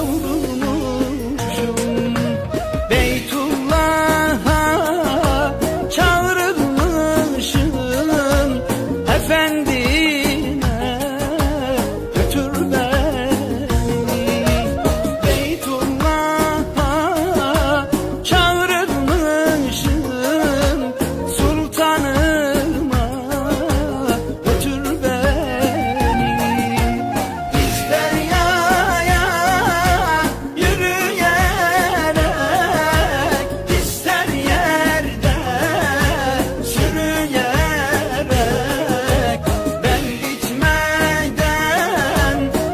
kavrulmuşum Beytullah'a Efendi